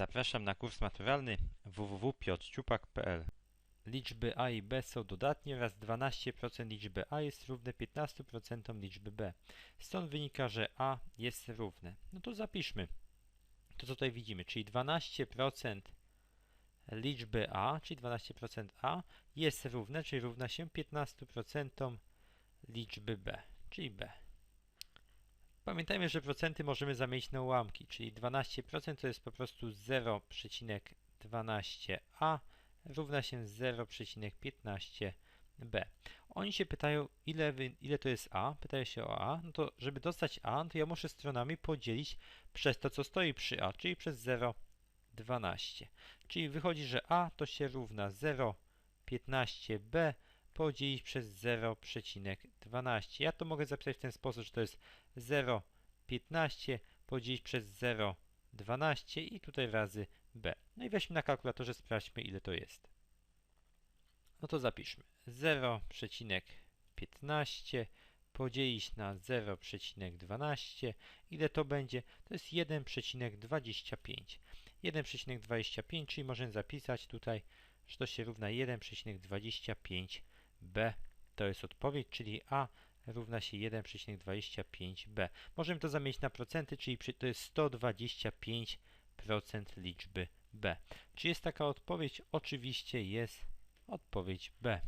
Zapraszam na kurs maturalny www.piotrciupak.pl Liczby a i b są dodatnie oraz 12% liczby a jest równe 15% liczby b. Stąd wynika, że a jest równe. No to zapiszmy to, co tutaj widzimy, czyli 12% liczby a, czyli 12% a jest równe, czyli równa się 15% liczby b, czyli b. Pamiętajmy, że procenty możemy zamienić na ułamki, czyli 12% to jest po prostu 0,12a równa się 0,15b. Oni się pytają, ile, ile to jest a, pytają się o a, no to żeby dostać a, no to ja muszę stronami podzielić przez to, co stoi przy a, czyli przez 0,12. Czyli wychodzi, że a to się równa 0,15b podzielić przez 0,12. Ja to mogę zapisać w ten sposób, że to jest 0,15 podzielić przez 0,12 i tutaj razy b. No i weźmy na kalkulatorze, sprawdźmy ile to jest. No to zapiszmy. 0,15 podzielić na 0,12. Ile to będzie? To jest 1,25. 1,25, czyli możemy zapisać tutaj, że to się równa 1,25b. To jest odpowiedź, czyli a równa się 1,25b. Możemy to zamienić na procenty, czyli to jest 125% liczby b. Czy jest taka odpowiedź? Oczywiście jest odpowiedź B.